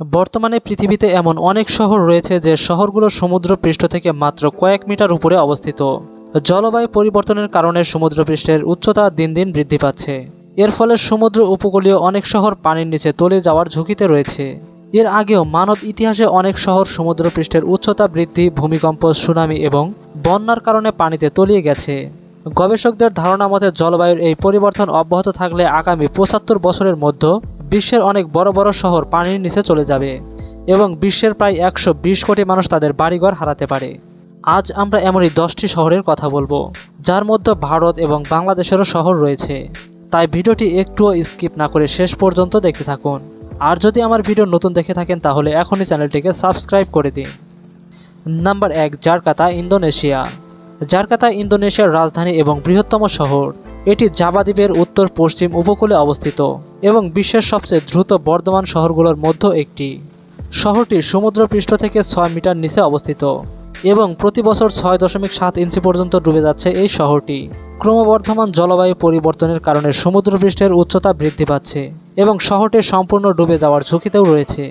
বর্তমানে পৃথিবীতে এমন অনেক শহর রয়েছে যে শহরগুলো সমুদ্র পৃষ্ঠ থেকে মাত্র কয়েক মিটার উপরে অবস্থিত। জলবায়ু পরিবর্তনের কারণে সমুদ্রপৃষ্ঠের উচ্চতা দিন দিন বৃদ্ধি পাচ্ছে। এর ফলে সমুদ্র উপকূলীয় অনেক শহর পানির নিচে তলে যাওয়ার ঝুঁকিতে রয়েছে। এর আগেও মানব ইতিহাসে অনেক শহর সমুদ্রপৃষ্ঠের উচ্চতা বৃদ্ধি, ভূমিকম্প, সুনামি এবং বন্যার কারণে পানিতে তলিয়ে গেছে। গবেষকদের ধারণা মতে জলবায়ুর এই পরিবর্তন অব্যাহত থাকলে আগামী পঁচাত্তর বছরের মধ্যে বিশ্বের অনেক বড় বড় শহর পানির নিচে চলে যাবে এবং বিশ্বের প্রায় একশো বিশ কোটি মানুষ তাদের বাড়িঘর হারাতে পারে। আজ আমরা এমনই দশটি শহরের কথা বলব, যার মধ্যে ভারত এবং বাংলাদেশেরও শহর রয়েছে। তাই ভিডিওটি একটুও স্কিপ না করে শেষ পর্যন্ত দেখতে থাকুন। আর যদি আমার ভিডিও নতুন দেখে থাকেন, তাহলে এখনই চ্যানেলটিকে সাবস্ক্রাইব করে দিন। নাম্বার এক, জারকাতা, ইন্দোনেশিয়া। জারকাতা, ইন্দোনেশিয়ার রাজধানী এবং বৃহত্তম শহর। এটি জাভা দ্বীপের উত্তর পশ্চিম উপকূলে অবস্থিত এবং বিশ্বের সবচেয়ে দ্রুত বর্ধমান শহরগুলোর মধ্যে একটি। শহরটি সমুদ্রপৃষ্ঠ থেকে ছয় মিটার নিচে অবস্থিত এবং প্রতি বছর ছয় দশমিক সাত ইঞ্চি পর্যন্ত ডুবে যাচ্ছে এই শহরটি। ক্রমবর্ধমান জলবায়ু পরিবর্তনের কারণে সমুদ্রপৃষ্ঠের উচ্চতা বৃদ্ধি পাচ্ছে এবং শহরটি সম্পূর্ণ ডুবে যাওয়ার ঝুঁকিতেও রয়েছে।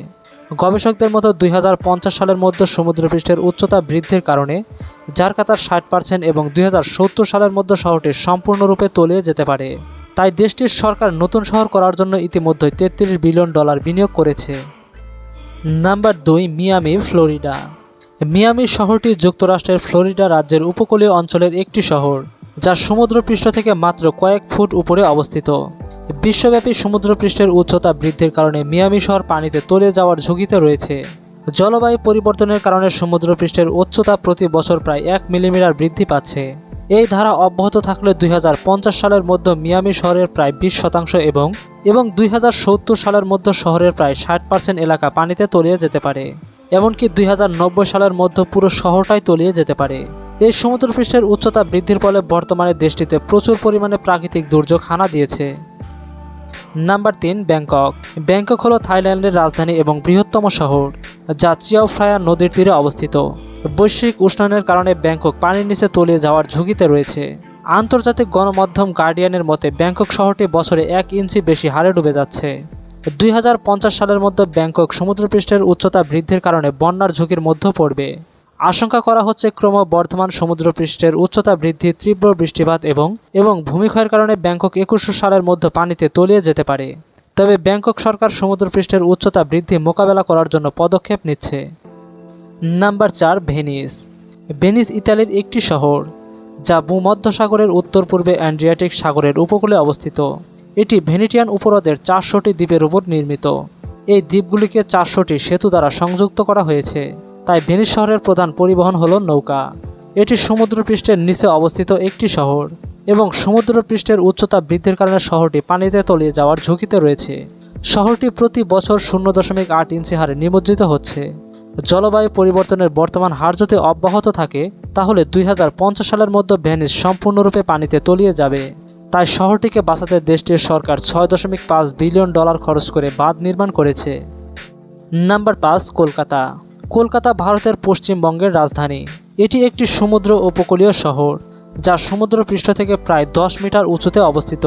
গবেষকদের মতো দুই হাজার পঞ্চাশ সালের মধ্যে সমুদ্রপৃষ্ঠের উচ্চতা বৃদ্ধির কারণে যার কাতার ষাট পার্সেন্ট এবং দুই হাজার সত্তর সালের মধ্যে শহরটি সম্পূর্ণরূপে তলিয়ে যেতে পারে। তাই দেশটির সরকার নতুন শহর করার জন্য ইতিমধ্যে তেত্রিশ বিলিয়ন ডলার বিনিয়োগ করেছে। নাম্বার দুই, মিয়ামি, ফ্লোরিডা। মিয়ামি শহরটি যুক্তরাষ্ট্রের ফ্লোরিডা রাজ্যের উপকূলীয় অঞ্চলের একটি শহর, যা সমুদ্রপৃষ্ঠ থেকে মাত্র কয়েক ফুট উপরে অবস্থিত। বিশ্বব্যাপী সমুদ্রপৃষ্ঠের উচ্চতা বৃদ্ধির কারণে মিয়ামি শহর পানিতে তলিয়ে যাওয়ার ঝুঁকিতে রয়েছে। জলবায়ু পরিবর্তনের কারণে সমুদ্রপৃষ্ঠের উচ্চতা প্রতি বছর প্রায় এক মিলিমিটার বৃদ্ধি পাচ্ছে। এই ধারা অব্যাহত থাকলে দুই হাজার পঞ্চাশ সালের মধ্যে মিয়ামি শহরের প্রায় বিশ শতাংশ এবং এবং দুই হাজার সত্তর সালের মধ্যে শহরের প্রায় ষাট পার্সেন্ট এলাকা পানিতে তলিয়ে যেতে পারে। এমনকি দুই হাজার নব্বই সালের মধ্যে পুরো শহরটাই তলিয়ে যেতে পারে। এই সমুদ্রপৃষ্ঠের উচ্চতা বৃদ্ধির ফলে বর্তমানে দেশটিতে প্রচুর পরিমাণে প্রাকৃতিক দুর্যোগ হানা দিয়েছে। নাম্বার তিন, ব্যাংকক। ব্যাংকক হলো থাইল্যান্ডের রাজধানী এবং বৃহত্তম শহর, যা চিয়াও ফ্রায়া নদীর তীরে অবস্থিত। বৈশ্বিক উষ্ণায়নের কারণে ব্যাংকক পানির নিচে তলিয়ে যাওয়ার ঝুঁকিতে রয়েছে। আন্তর্জাতিক গণমাধ্যম গার্ডিয়ানের মতে, ব্যাংকক শহরটি বছরে এক ইঞ্চি বেশি হারে ডুবে যাচ্ছে। দুই হাজার পঞ্চাশ সালের মধ্যে ব্যাংকক সমুদ্রপৃষ্ঠের উচ্চতা বৃদ্ধির কারণে বন্যার ঝুঁকির মধ্যে পড়বে। আশঙ্কা করা হচ্ছে ক্রম ক্রমবর্ধমান সমুদ্রপৃষ্ঠের উচ্চতা বৃদ্ধি, তীব্র বৃষ্টিপাত এবং এবং ভূমিক্ষয়ের কারণে ব্যাংকক একুশশো সালের মধ্যে পানিতে তলিয়ে যেতে পারে। তবে ব্যাংকক সরকার সমুদ্রপৃষ্ঠের উচ্চতা বৃদ্ধি মোকাবেলা করার জন্য পদক্ষেপ নিচ্ছে। নাম্বার চার, ভেনিস। ভেনিস ইতালির একটি শহর, যা ভূমধ্যসাগরের উত্তর পূর্বে অ্যান্ড্রিয়াটিক সাগরের উপকূলে অবস্থিত। এটি ভেনিটিয়ান উপহ্রদের চারশোটি দ্বীপের উপর নির্মিত। এই দ্বীপগুলিকে চারশোটি সেতু দ্বারা সংযুক্ত করা হয়েছে। তাই ভেনিস শহরের প্রধান পরিবহন হলো নৌকা। এটি সমুদ্রপৃষ্ঠের নিচে অবস্থিত একটি শহর এবং সমুদ্রপৃষ্ঠের উচ্চতা বৃদ্ধির কারণে শহরটি পানিতে তলিয়ে যাওয়ার ঝুঁকিতে রয়েছে। শহরটি প্রতি বছর শূন্য দশমিক আট ইঞ্চি হারে নিমজ্জিত হচ্ছে। জলবায়ু পরিবর্তনের বর্তমান হার যদি অব্যাহত থাকে, তাহলে দুই হাজার পঞ্চাশ সালের মধ্যে ভেনিস সম্পূর্ণরূপে পানিতে তলিয়ে যাবে। তাই শহরটিকে বাঁচাতে দেশটির সরকার ছয় দশমিক পাঁচ বিলিয়ন ডলার খরচ করে বাঁধ নির্মাণ করেছে। নাম্বার পাঁচ, কলকাতা। কলকাতা ভারতের পশ্চিমবঙ্গের রাজধানী। এটি একটি সমুদ্র উপকূলীয় শহর, যা সমুদ্রপৃষ্ঠ থেকে প্রায় দশ মিটার উঁচুতে অবস্থিত।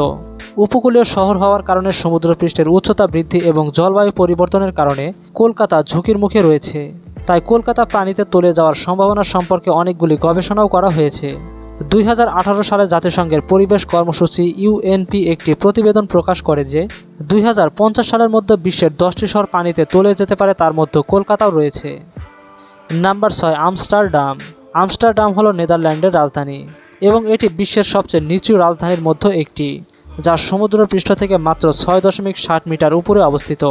উপকূলীয় শহর হওয়ার কারণে সমুদ্রপৃষ্ঠের উচ্চতা বৃদ্ধি এবং জলবায়ু পরিবর্তনের কারণে কলকাতা ঝুঁকির মুখে রয়েছে। তাই কলকাতা পানিতে তলে যাওয়ার সম্ভাবনা সম্পর্কে অনেকগুলি গবেষণাও করা হয়েছে। দুই হাজার আঠারো সালে জাতিসংঘের পরিবেশ কর্মসূচি ইউএনপি একটি প্রতিবেদন প্রকাশ করে যে দুই হাজার পঞ্চাশ সালের মধ্যে বিশ্বের দশটি শহর পানিতে তলে যেতে পারে, তার মধ্যে কলকাতাও রয়েছে। নাম্বার ছয়, আমস্টারডাম। আমস্টারডাম হলো নেদারল্যান্ডের রাজধানী এবং এটি বিশ্বের সবচেয়ে নিচু রাজধানীর মধ্যে একটি, যা সমুদ্র পৃষ্ঠ থেকে মাত্র ছয় দশমিক ষাট মিটার উপরে অবস্থিত।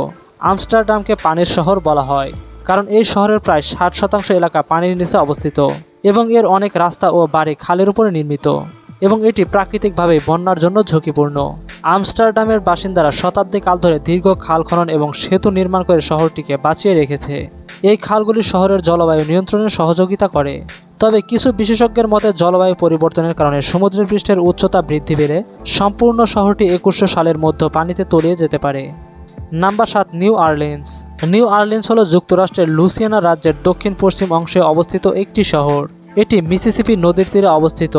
আমস্টারডামকে পানির শহর বলা হয়, কারণ এই শহরের প্রায় ষাট শতাংশ এলাকা পানির নিচে অবস্থিত। এবং এর অনেক রাস্তা ও বাড়ি খালের উপরে নির্মিত, এবং এটি প্রাকৃতিকভাবে বন্যার জন্য ঝুঁকিপূর্ণ। আমস্টারডামের বাসিন্দারা শতাব্দী কাল ধরে দীর্ঘ খাল খনন এবং সেতু নির্মাণ করে শহরটিকে বাঁচিয়ে রেখেছে। এই খালগুলি শহরের জলবায়ু নিয়ন্ত্রণে সহযোগিতা করে, তবে কিছু বিশেষজ্ঞের মতে জলবায়ু পরিবর্তনের কারণে সমুদ্রের পৃষ্ঠের উচ্চতা বৃদ্ধি বেড়ে সম্পূর্ণ শহরটি একুশশো সালের মধ্যে পানিতে তলিয়ে যেতে পারে। নাম্বার সাত, নিউ আর্লিন্স। নিউ আর্লিন্স হল যুক্তরাষ্ট্রের লুসিয়ানা রাজ্যের দক্ষিণ পশ্চিম অংশে অবস্থিত একটি শহর। এটি মিসিসিপি নদীর তীরে অবস্থিত।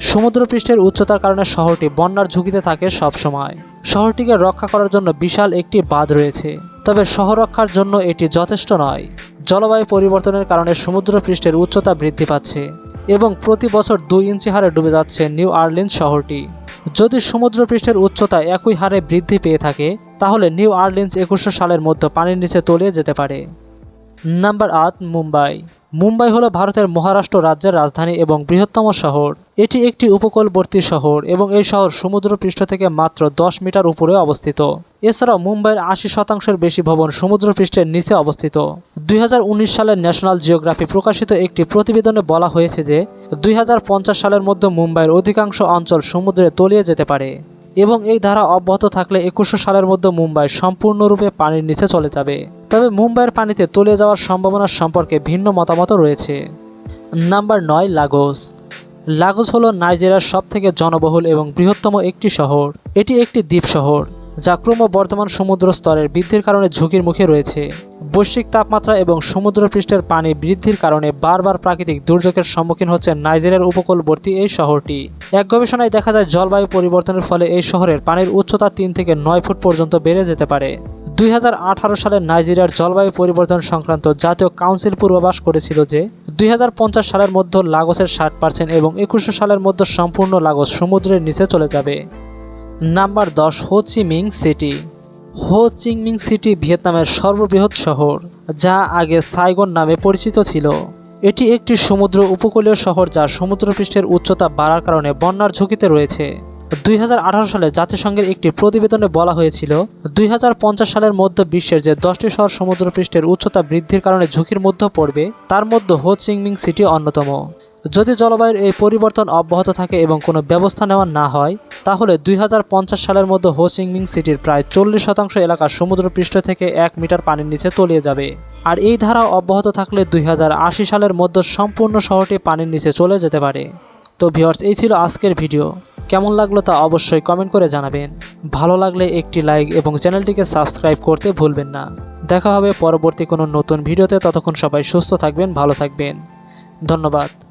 সমুদ্রপৃষ্ঠের উচ্চতার কারণে শহরটি বন্যার ঝুঁকিতে থাকে সব সময়। শহরটিকে রক্ষা করার জন্য বিশাল একটি বাঁধ রয়েছে। তবে শহর রক্ষার জন্য এটি যথেষ্ট নয়। জলবায়ু পরিবর্তনের কারণে সমুদ্র পৃষ্ঠের উচ্চতা বৃদ্ধি পাচ্ছে এবং প্রতি বছর দুই ইঞ্চি হারে ডুবে যাচ্ছে নিউ আর্লিন্স শহরটি। যদি সমুদ্র পৃষ্ঠের উচ্চতা একই হারে বৃদ্ধি পেয়ে থাকে তাহলে নিউ আর্লিন্স একুশশো সালের মধ্যে পানির নিচে তলিয়ে যেতে পারে। নাম্বার আট, মুম্বাই। মুম্বাই হলো ভারতের মহারাষ্ট্র রাজ্যের রাজধানী এবং বৃহত্তম শহর। এটি একটি উপকূলবর্তী শহর এবং এই শহর সমুদ্র পৃষ্ঠ থেকে মাত্র দশ মিটার উপরে অবস্থিত। এছাড়াও মুম্বাইয়ের আশি শতাংশের বেশি ভবন সমুদ্র পৃষ্ঠের নিচে অবস্থিত। দুই হাজার উনিশ সালের ন্যাশনাল জিওগ্রাফি প্রকাশিত একটি প্রতিবেদনে বলা হয়েছে যে, দুই হাজার পঞ্চাশ সালের মধ্যে মুম্বাইয়ের অধিকাংশ অঞ্চল সমুদ্রে তলিয়ে যেতে পারে। এবং এই ধারা অব্যাহত থাকলে একুশশো সালের মধ্যে মুম্বাই সম্পূর্ণরূপে পানির নিচে চলে যাবে। তবে মুম্বাইয়ের পানিতে তলিয়ে যাওয়ার সম্ভাবনা সম্পর্কে ভিন্ন মতামত রয়েছে। নাম্বার নয়, লাগোস। লাগোস হলো নাইজেরিয়ার সবথেকে জনবহুল এবং বৃহত্তম একটি শহর। এটি একটি দ্বীপ শহর, যা ক্রমবর্ধমান সমুদ্র স্তরের বৃদ্ধির কারণে ঝুঁকির মুখে রয়েছে। বৈশ্বিক তাপমাত্রা এবং সমুদ্র পৃষ্ঠের পানি বৃদ্ধির কারণে বারবার প্রাকৃতিক দুর্যোগের সম্মুখীন হচ্ছে নাইজেরিয়ার উপকূলবর্তী এই শহরটি। এক গবেষণায় দেখা যায়, জলবায়ু পরিবর্তনের ফলে এই শহরের পানির উচ্চতা তিন থেকে নয় ফুট পর্যন্ত বেড়ে যেতে পারে। দুই হাজার আঠারো সালে নাইজেরিয়ার জলবায়ু পরিবর্তন সংক্রান্ত জাতীয় কাউন্সিল পূর্বাভাস করেছিল যে, দুই হাজার পঞ্চাশ সালের মধ্যে লাগোসের ষাট পার্সেন্ট এবং একুশশো সালের মধ্যে সম্পূর্ণ লাগোস সমুদ্রের নিচে চলে যাবে। নাম্বার দশ, হো চিমিং সিটি। হো চিংমিং সিটি ভিয়েতনামের সর্ববৃহৎ শহর, যা আগে সাইগন নামে পরিচিত ছিল। এটি একটি সমুদ্র উপকূলীয় শহর যা সমুদ্রপৃষ্ঠের উচ্চতা বাড়ার কারণে বন্যার ঝুঁকিতে রয়েছে। দুই হাজার আঠারো সালে জাতিসংঘের একটি প্রতিবেদনে বলা হয়েছিল, দুই হাজার পঞ্চাশ সালের মধ্যে বিশ্বের যে দশটি শহর সমুদ্রপৃষ্ঠের উচ্চতা বৃদ্ধির কারণে ঝুঁকির মধ্যে পড়বে, তার মধ্যে হো চিংমিং সিটি অন্যতম। যদি জলবায়ুর এই পরিবর্তন অব্যাহত থাকে এবং কোনো ব্যবস্থা নেওয়া না হয়, তাহলে দুই হাজার পঞ্চাশ সালের মধ্যে হো চিংমিং সিটির প্রায় চল্লিশ শতাংশ এলাকা সমুদ্রপৃষ্ঠ থেকে এক মিটার পানির নিচে তলিয়ে যাবে। আর এই ধারা অব্যাহত থাকলে দুই হাজার আশি সালের মধ্যে সম্পূর্ণ শহরটি পানির নিচে চলে যেতে পারে। তো ভিওর্স এই ছিল আজকের ভিডিও। কেমন লাগল তা অবশ্যই কমেন্ট করে জানাবেন। ভালো লাগলে একটি লাইক এবং চ্যানেলটিকে সাবস্ক্রাইব করতে ভুলবেন না। দেখা হবে পরবর্তী কোনো নতুন ভিডিওতে। ততক্ষণ সবাই সুস্থ থাকবেন, ভালো থাকবেন। ধন্যবাদ।